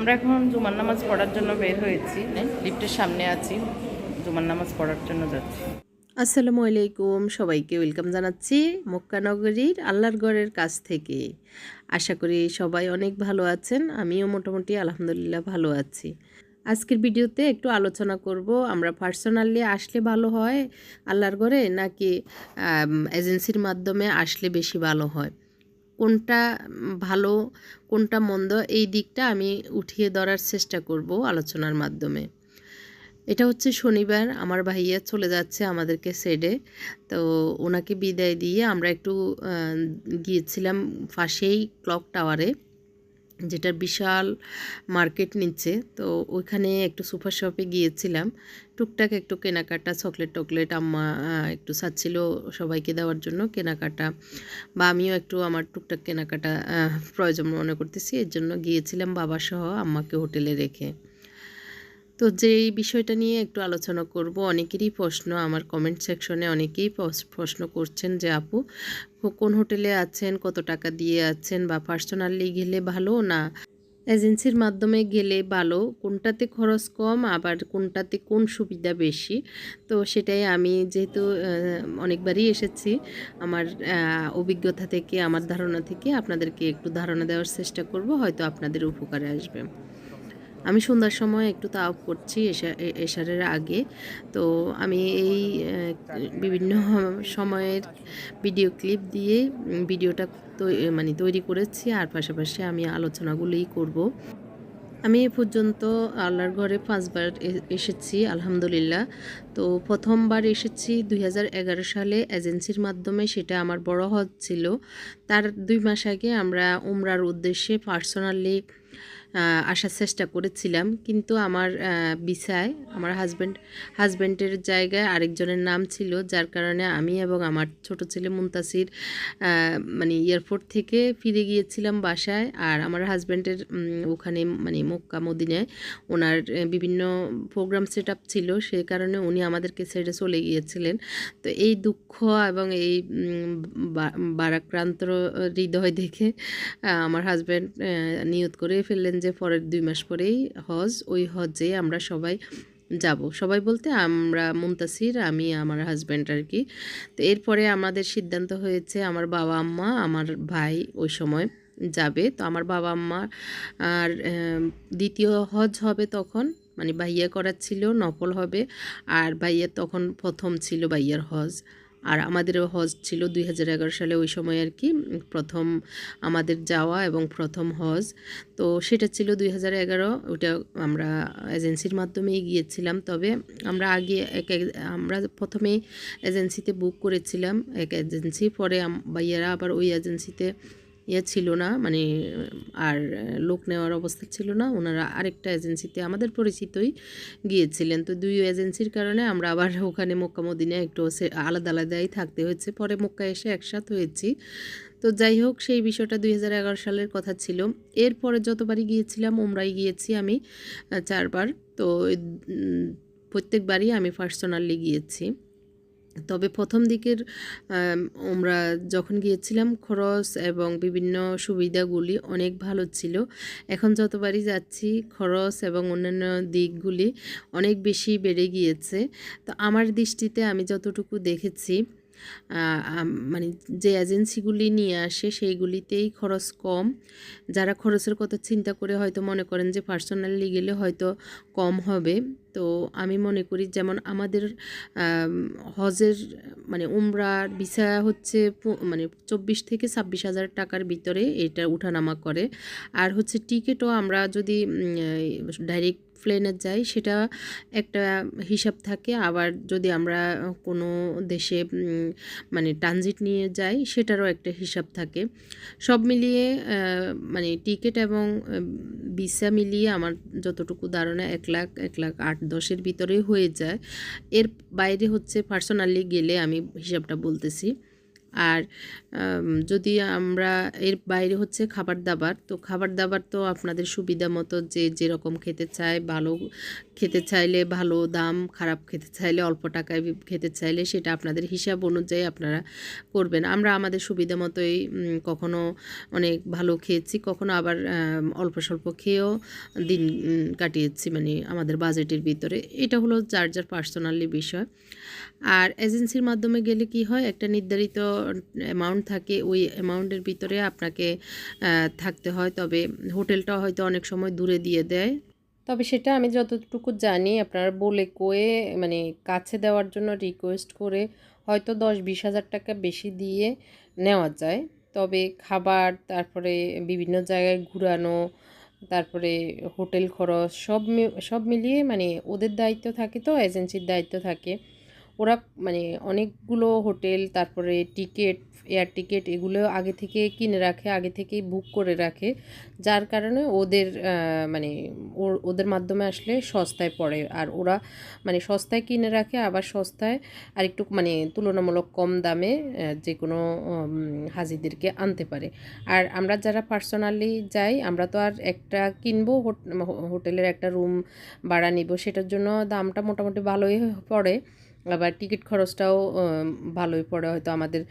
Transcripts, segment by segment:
আমরা এখন জুমার নামাজ পড়ার জন্য বের হয়েছি। লিফটের সামনে আছি। জুমার নামাজ পড়ার জন্য যাচ্ছি। আসসালামু আলাইকুম, সবাইকে ওয়েলকাম জানাচ্ছি মক্কানগরীর আল্লাহর গড়ের কাছ থেকে। আশা করি সবাই অনেক ভালো আছেন, আমিও মোটামুটি আলহামদুলিল্লাহ ভালো আছি। আজকের ভিডিওতে একটু আলোচনা করব, আমরা পার্সোনালি আসলে ভালো হয় আল্লাহর ঘরে নাকি এজেন্সির মাধ্যমে আসলে বেশি ভালো হয়? কোনটা ভালো, কোনটা মন্দ, এই দিকটা আমি উঠিয়ে ধরার চেষ্টা করব আলোচনার মাধ্যমে। এটা হচ্ছে শনিবার, আমার ভাইয়া চলে যাচ্ছে আমাদেরকে সেডে তো ওনাকে বিদায় দিয়ে আমরা একটু গিয়েছিলাম পাশেই ক্লক টাওয়ারে যেটা বিশাল মার্কেট নিচ্ছে, তো ওইখানে একটু সুপার শপে গিয়েছিলাম। টুকটাক একটু কেনাকাটা, চকলেট টকলেট আম্মা একটু চাচ্ছিল সবাইকে দেওয়ার জন্য কেনাকাটা, বা আমিও একটু আমার টুকটাক কেনাকাটা প্রয়োজন মনে করতেছি। এর জন্য গিয়েছিলাম বাবা সহ আম্মাকে হোটেলে রেখে। তো যেই বিষয়টা নিয়ে একটু আলোচনা করব, অনেকেরই প্রশ্ন, আমার কমেন্ট সেকশনে অনেকেই প্রশ্ন করছেন যে, আপু, কোন হোটেলে আছেন? কত টাকা দিয়ে আছেন? বা পার্সোনালি গেলে ভালো না? এজেন্সির মাধ্যমে গেলে ভালো? কোনটাতে খরচ কম? আবার কোনটাতে কোন সুবিধা বেশি? তো সেটাই আমি যেহেতু অনেকবারই এসেছি, আমার অভিজ্ঞতা থেকে, আমার ধারণা থেকে আপনাদেরকে একটু ধারণা দেওয়ার চেষ্টা করব, হয়তো আপনাদের উপকারে আসবে। আমি সন্ধ্যার সময় একটু তাও করছি এশারের আগে। তো আমি এই বিভিন্ন সময়ের ভিডিও ক্লিপ দিয়ে ভিডিওটা মানে তৈরি করেছি আর পাশাপাশি আমি আলোচনাগুলোই করব। আমি এ পর্যন্ত আল্লাহর ঘরে পাঁচবার এসেছি, আলহামদুলিল্লাহ। তো প্রথমবার এসেছি দুই হাজার এগারো সালে এজেন্সির মাধ্যমে, সেটা আমার বড় হজ ছিল। তার দুই মাস আগে আমরা উমরার উদ্দেশ্যে পার্সোনালি আসার চেষ্টা করেছিলাম। কিন্তু আমার বিসায় আমার হাজব্যান্ড হাজব্যান্ডের জায়গায় আরেকজনের নাম ছিল, যার কারণে আমি এবং আমার ছোট ছেলে মুন্তাসির মানে এয়ারপোর্ট থেকে ফিরে গিয়েছিলাম বাসায়। আর আমার হাজব্যান্ডের ওখানে মানে মক্কা, মদিনায় ওনার বিভিন্ন প্রোগ্রাম সেট আপ ছিল। সে কারণে উনি আমাদেরকে ছেড়ে চলে গিয়েছিলেন। তো এই দুঃখ এবং এই বারাক্রান্ত হৃদয় দেখে আমার হাজব্যান্ড নিয়ত করে ফেললেন যে পরের দুই মাস পরেই হজ, ওই হজে আমরা সবাই যাব। সবাই বলতে আমরা মুমতাসির আমি আমার হাজব্যান্ড আর কি তো এরপরে আমাদের সিদ্ধান্ত হয়েছে, আমার বাবা আম্মা, আমার ভাই ওই সময় যাবে। তো আমার বাবা আম্মা আর দ্বিতীয় হজ হবে তখন মানে বাইয়া করার ছিল, নফল হবে। আর বাইয়া তখন প্রথম ছিল বাইয়ার হজ। আর আমাদেরও হজ ছিল দুই হাজার এগারো সালে ওই সময় আর কি, প্রথম আমাদের যাওয়া এবং প্রথম হজ। তো সেটা ছিল দুই হাজার এগারো, ওটা আমরা এজেন্সির মাধ্যমেই গিয়েছিলাম। তবে আমরা আগে এক আমরা প্রথমেই এজেন্সিতে বুক করেছিলাম, এক এজেন্সি, পরে ভাইয়ারা আবার ওই এজেন্সিতে ইয়ে ছিল না মানে আর লোক নেওয়ার অবস্থা ছিল না। ওনারা আরেকটা এজেন্সিতে আমাদের পরিচিতই গিয়েছিলেন। তো দুই এজেন্সির কারণে আমরা আবার ওখানে মক্কা মদিনায় একটু আলাদা আলাদাই থাকতে হয়েছে। পরে মক্কা এসে একসাথ হয়েছি। তো যাই হোক, সেই বিষয়টা দুই হাজার এগারো সালের কথা ছিল। এরপরে যতবারই গিয়েছিলাম, ওমরাই গিয়েছি আমি চারবার। তো প্রত্যেকবারই আমি পার্সোনালি গিয়েছি। তবে প্রথম দিকের আমরা যখন গিয়েছিলাম খরচ এবং বিভিন্ন সুবিধাগুলি অনেক ভালো ছিল। এখন যতবারই যাচ্ছি, খরচ এবং অন্যান্য দিকগুলি অনেক বেশি বেড়ে গিয়েছে। তো আমার দৃষ্টিতে আমি যতটুকু দেখেছি মানে যে এজেন্সিগুলি নিয়ে আসে সেইগুলিতেই খরচ কম। যারা খরচের কথা চিন্তা করে হয়তো মনে করেন যে পার্সোনালি গেলে হয়তো কম হবে। তো আমি মনে করি যেমন আমাদের হজের মানে উমরার ভিসা হচ্ছে মানে চব্বিশ থেকে ছাব্বিশ হাজার টাকার ভিতরে এটা উঠানামা করে। আর হচ্ছে টিকিটও আমরা যদি ডাইরেক্ট প্লেনে যাই সেটা একটা হিসাব থাকে। আবার যদি আমরা কোনো দেশে মানে ট্রানজিট নিয়ে যাই সেটারও একটা হিসাব থাকে। সব মিলিয়ে মানে টিকিট এবং ভিসা মিলিয়ে আমার যতটুকু ধারণা এক লাখ এক লাখ আট দশের ভিতরে হয়ে যায়। এর বাইরে হচ্ছে পার্সোনালি গেলে আমি হিসাবটা বলতেছি। আর যদি আমরা এর বাইরে হচ্ছে খাবার দাবার, তো খাবার দাবার তো আপনাদের সুবিধা মতো যে যেরকম খেতে চায়, ভালো খেতে চাইলে ভালো দাম, খারাপ খেতে চাইলে অল্প টাকায় খেতে চাইলে সেটা আপনাদের হিসাব অনুযায়ী আপনারা করবেন। আমরা আমাদের সুবিধা মতোই কখনো অনেক ভালো খেয়েছি, কখনো আবার অল্প স্বল্প খেয়েও দিন কাটিয়েছি মানে আমাদের বাজেটের ভিতরে। এটা হলো যার যার পার্সোনালি বিষয়। আর এজেন্সির মাধ্যমে গেলে কি হয়, একটা নির্ধারিত অ্যামাউন্ট থাকে, ওই অ্যামাউন্টের ভিতরে আপনাকে থাকতে হয়। তবে হোটেলটা হয়তো অনেক সময় দূরে দিয়ে দেয়। তবে সেটা আমি যতটুকু জানি আপনারা বলে কয়ে মানে কাছে দেওয়ার জন্য রিকোয়েস্ট করে হয়তো দশ বিশ হাজার টাকা বেশি দিয়ে নেওয়া যায়। তবে খাবার, তারপরে বিভিন্ন জায়গায় ঘুরানো, তারপরে হোটেল খরচ সব সব মিলিয়ে মানে ওদের দায়িত্ব থাকে তো এজেন্সির দায়িত্ব থাকে। ওরা মানে অনেকগুলো হোটেল, তারপরে টিকিট, এয়ার টিকিট এগুলো আগে থেকে কিনে রাখে, আগে থেকেই বুক করে রাখে। যার কারণে ওদের মানে ওদের মাধ্যমে আসলে সস্তায় পড়ে। আর ওরা মানে সস্তায় কিনে রাখে, আবার সস্তায় আর একটু মানে তুলনামূলক কম দামে যে কোনো হাজিদেরকে আনতে পারে। আর আমরা যারা পার্সোনালি যাই, আমরা তো আর একটা কিনবো হোট- হোটেলের একটা রুম ভাড়া নিব, সেটার জন্য দামটা মোটামুটি ভালোই পড়ে। আবার টিকিট খরচটাও ভালোই পড়ে। হয়তো আমাদের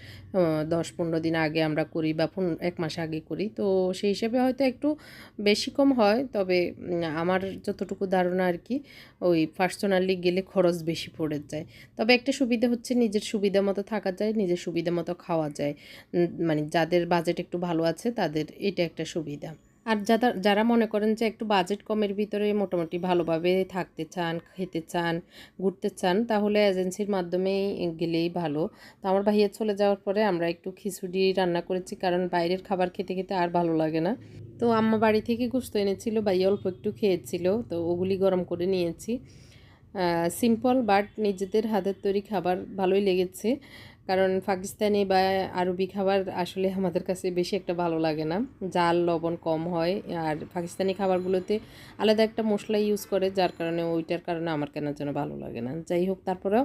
দশ পনেরো দিন আগে আমরা করি বা এক মাস আগে করি। তো সেই হিসেবে হয়তো একটু বেশি কম হয়। তবে আমার যতটুকু ধারণা আর কি, ওই পার্সোনালি গেলে খরচ বেশি পড়ে যায়। তবে একটা সুবিধা হচ্ছে নিজের সুবিধা মতো থাকা যায়, নিজের সুবিধা মতো খাওয়া যায়। মানে যাদের বাজেট একটু ভালো আছে, তাদের এটা একটা সুবিধা। আর যারা যারা মনে করেন যে একটু বাজেট কমের ভিতরে মোটামুটি ভালোভাবে থাকতে চান, খেতে চান, ঘুরতে চান, তাহলে এজেন্সির মাধ্যমেই গেলেই ভালো। তো আমার ভাইয়া চলে যাওয়ার পরে আমরা একটু খিচুড়ি রান্না করেছি, কারণ বাইরের খাবার খেতে খেতে আর ভালো লাগে না। তো আম্মা বাড়ি থেকে গুস্ত এনেছিল, ভাইয়া অল্প একটু খেয়েছিল, তো ওগুলি গরম করে নিয়েছি। সিম্পল বাট নিজেদের হাতের তৈরি খাবার ভালোই লেগেছে। কারণ পাকিস্তানি বা আরবি খাবার আসলে আমাদের কাছে বেশি একটা ভালো লাগে না। জাল লবণ কম হয় আর পাকিস্তানি খাবারগুলোতে আলাদা একটা মশলা ইউজ করে যার কারণে ওইটার কারণে আমার কেনার জন্য ভালো লাগে না। যাই হোক তারপরেও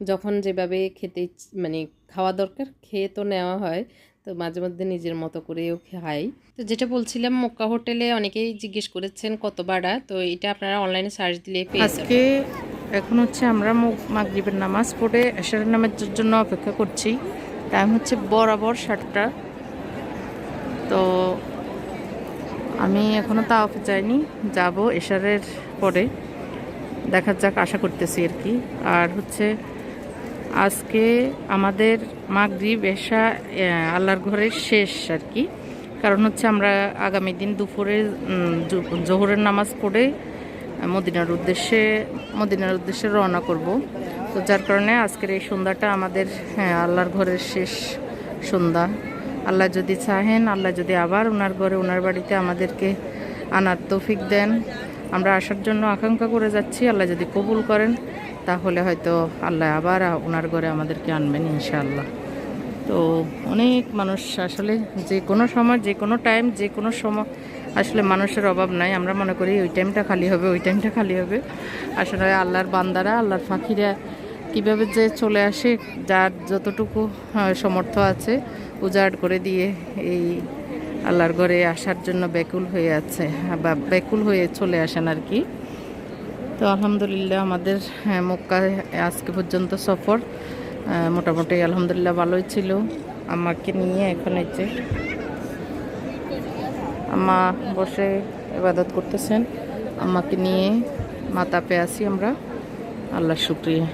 যখন যেভাবে খেতে মানে খাওয়া দরকার খেয়ে তো নেওয়া হয় তো মাঝে মধ্যে নিজের মতো করেও খাই। তো যেটা বলছিলাম মক্কা হোটেলে অনেকেই জিজ্ঞেস করেছেন কত ভাড়া তো এটা আপনারা অনলাইনে সার্চ দিলে পেয়ে আজকে এখন হচ্ছে আমরা মুগ- মাগরিবের নামাজ পড়ে এশারের নামাজের জন্য অপেক্ষা করছি। টাইম হচ্ছে বরাবর সাতটা। তো আমি এখনও তাওফে যাইনি, যাব এশারের পরে। দেখা যাক, আশা করতেছি আর কি। আর হচ্ছে আজকে আমাদের মাগরিব, এশা আল্লাহর ঘরের শেষ আর কি। কারণ হচ্ছে আমরা আগামী দিন দুপুরে জোহরের নামাজ পড়ে মদিনার উদ্দেশ্যে মদিনার উদ্দেশ্যে রওনা করব। তো যার কারণে আজকের এই সন্ধ্যাটা আমাদের হ্যাঁ আল্লাহর ঘরের শেষ সন্ধ্যা। আল্লাহ যদি চাহেন, আল্লাহ যদি আবার ওনার ঘরে ওনার বাড়িতে আমাদেরকে আনার তৌফিক দেন। আমরা আসার জন্য আকাঙ্ক্ষা করে যাচ্ছি। আল্লাহ যদি কবুল করেন, তাহলে হয়তো আল্লাহ আবার ওনার ঘরে আমাদেরকে আনবেন, ইনশাআল্লাহ। তো অনেক মানুষ আসলে যে কোনো সময়, যে কোনো টাইম যে কোনো সময় আসলে মানুষের অভাব নাই আমরা মনে করি ওই টাইমটা খালি হবে ওই টাইমটা খালি হবে। আসলে আল্লাহর বান্দারা আল্লাহর ফাঁকিরা কীভাবে যে চলে আসে যার যতটুকু সমর্থ আছে উজাড় করে দিয়ে এই আল্লাহর ঘরে আসার জন্য ব্যাকুল হয়ে আছে বা ব্যাকুল হয়ে চলে আসেন আর কি। তো আলহামদুলিল্লাহ আমাদের হ্যাঁ, মক্কায় আজকে পর্যন্ত সফর মোটামুটি আলহামদুলিল্লাহ ভালোই ছিল। আমাকে নিয়ে এখন এই আম্মা বসে ইবাদত করতেছেন। আম্মাকে নিয়ে মাতাপে আছি আমরা। আল্লাহ শুক্রিয়া।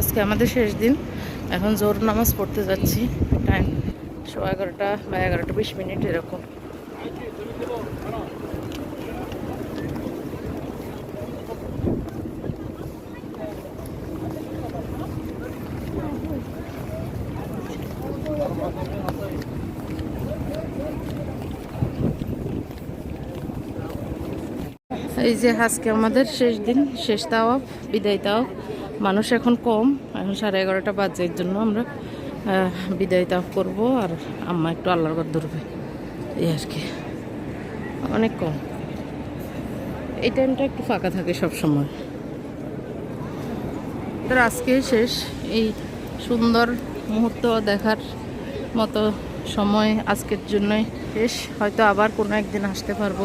আজকে আমাদের শেষ দিন। এখন জোর নামাজ পড়তে যাচ্ছি। টাইম সোয়া এগারোটা বা এগারোটা বিশ মিনিট এরকম। এই যে আজকে আমাদের শেষ দিন, শেষ তাওয়াফ, বিদায় তাওয়াফ। মানুষ এখন কম, এখন সাড়ে এগারোটা বাজে জন্য আমরা বিদায় তাওয়াফ করব আর আম্মা একটু আল্লাহর ঘর ধরবে। এই আর কি। অনেক কম। এই টাইমটা একটু ফাঁকা থাকে সব সময় তার আজকে শেষ। এই সুন্দর মুহূর্ত দেখার মতো সময় আজকের জন্যই শেষ। হয়তো আবার কোনো একদিন আসতে পারব।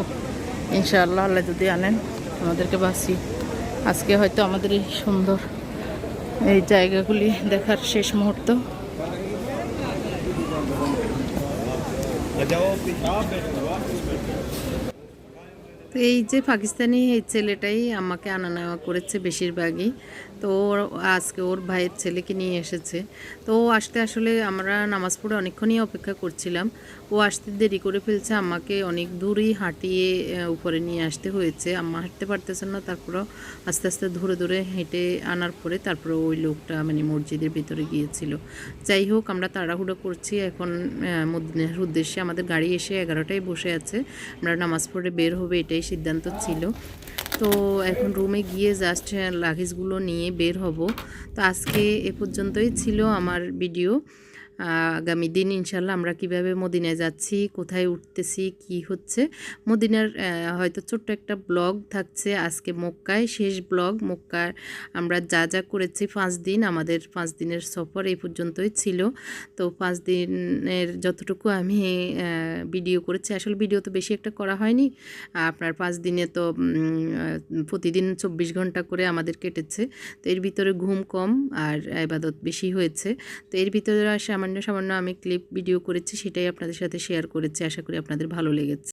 ইনশাআল্লাহ আল্লাহ যদি আনেন, আমাদেরকে বাসি আজকে হয়তো আমাদের এই সুন্দর এই জায়গাগুলি দেখার শেষ মুহূর্ত। তো এই যে পাকিস্তানি এই ছেলেটাই আমাকে আনা নেওয়া করেছে বেশিরভাগই। তো ওর, আজকে ওর ভাইয়ের ছেলেকে নিয়ে এসেছে। তো ও আসতে আসলে আমরা নামাজ পড়ে অনেকক্ষণই অপেক্ষা করছিলাম। ও আসতে দেরি করে ফেলছে, আমাকে অনেক দূরই হাঁটিয়ে উপরে নিয়ে আসতে হয়েছে। আম্মা হাঁটতে পারতেছেন না, তারপরেও আস্তে আস্তে ধরে ধরে হেঁটে আনার পরে তারপরে ওই লোকটা মানে মসজিদের ভিতরে গিয়েছিল। যাই হোক, আমরা তাড়াহুড়ো করছি। এখন মদিনার উদ্দেশ্যে আমাদের গাড়ি এসে এগারোটায় বসে আছে। আমরা নামাজ পড়ে বের হবে, এটাই সিদ্ধান্ত ছিল। তো এখন রুমে গিয়ে জাস্ট লাগেজগুলো নিয়ে বের হব। তো আজকে এ পর্যন্তই ছিল আমার ভিডিও আগামী দিন ইনশাল্লাহ আমরা কীভাবে মদিনায় যাচ্ছি, কোথায় উঠতেছি, কি হচ্ছে। মদিনার হয়তো ছোট্ট একটা ব্লগ থাকছে আজকে মক্কায়, শেষ ব্লগ। মক্কার আমরা যা যা করেছি পাঁচ দিন, আমাদের পাঁচ দিনের সফর এই পর্যন্তই ছিল। তো পাঁচ দিনের যতটুকু আমি ভিডিও করেছি, আসলে ভিডিও তো বেশি একটা করা হয়নি। আপনার পাঁচ দিনে তো প্রতিদিন চব্বিশ ঘণ্টা করে আমাদের কেটেছে। তো এর ভিতরে ঘুম কম আর ইবাদত বেশি হয়েছে। তো এর ভিতরে সামান্য সামান্য আমি ক্লিপ ভিডিও করেছি, সেটাই আপনাদের সাথে শেয়ার করেছি। আশা করি আপনাদের ভালো লেগেছে।